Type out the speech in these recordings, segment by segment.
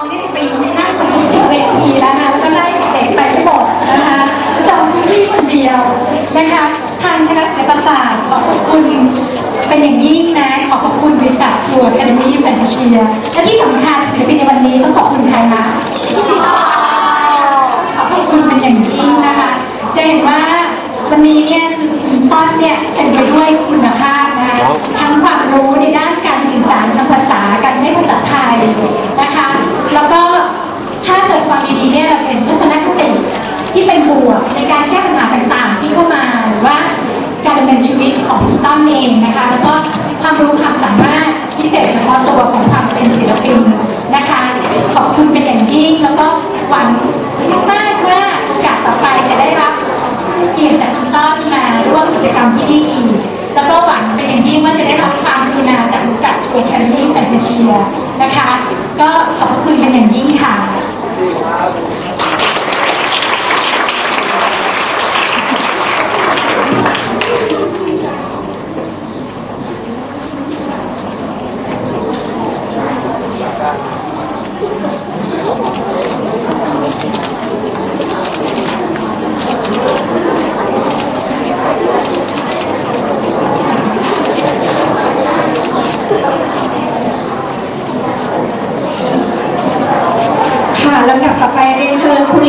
องๆเนี่ยจะไปนั่งตรงเวทีแล้วนะแล้วก็ไล่เด็กไปทั้งหมดนะคะจองพื้นที่คนเดียวนะคะทางคณะศิลปศาสตร์ขอขอบคุณเป็นอย่างยิ่งนะ ขอขอบคุณบริษัททัวร์แคดมี่แฟนตาเชียและที่สำคัญศิลปินในวันนี้ต้องขอบคุณใครนะขอขอบคุณเป็นอย่างยิ่งนะคะ จะเห็นว่าวันนี้เนี่ยคือคุณต้นเนี่ยเต็มไปด้วยคุณภาพนะคะทั้งความรู้ในด้านการสื่อสารทางภาษาการใช้ภาษาไทยนะคะ แล้วก็ถ้าเกิดฟังดีๆเนี่ยเราจะเห็นทัศนคติที่เป็นบว การแก้ปัญหาต่างๆ ที่เข้ามาหรือว่าการดำเนินชีวิตของคุต้อนเองนะคะ แล้วก็ความรู้ความสามารถพิเศษเฉพาะตัวของความเป็นศิลปินนะคะ ขอบคุณเป็นอย่างยิ่งแล้วก็หวังมากๆว่าโอกาสต่อไปจะได้รับเกียรติจากคุณต้อมมาร่วมกิจกรรมที่นี่อีกแล้วก็หวังเป็นอย่างยิ่งว่าจะได้รับความกรุณาจากบริษัททัวร์แคมปิ้แฟนตาเชียนะคะ ก็ขอบคุณเป็นอย่างยิ่งค่ะค่ะ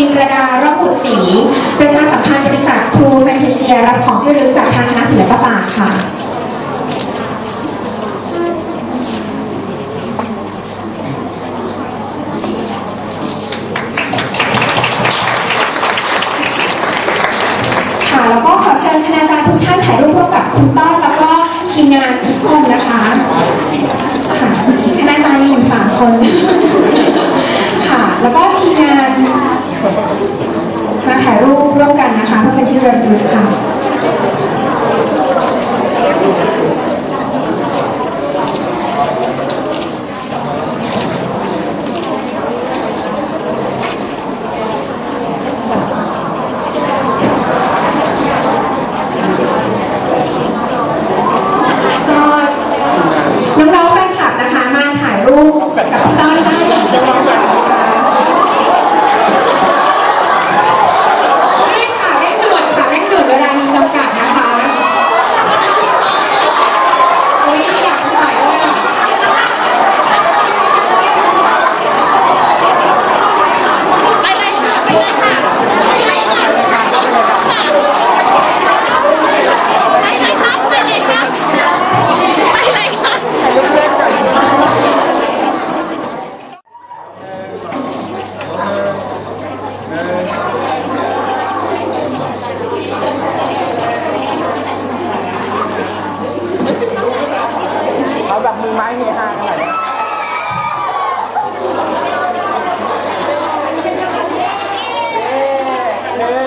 รินประดาระบุศรีประชาสัมพันธ์บริษัทครูแมนเทเชียรับของที่ระลึกจากทางคณะศิลปศาสตร์ค่ะค่ะแล้วก็ขอเชิญคณาจารย์ทุกท่านถ่ายรูปร่วมกับคุณป้า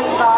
감사합니다.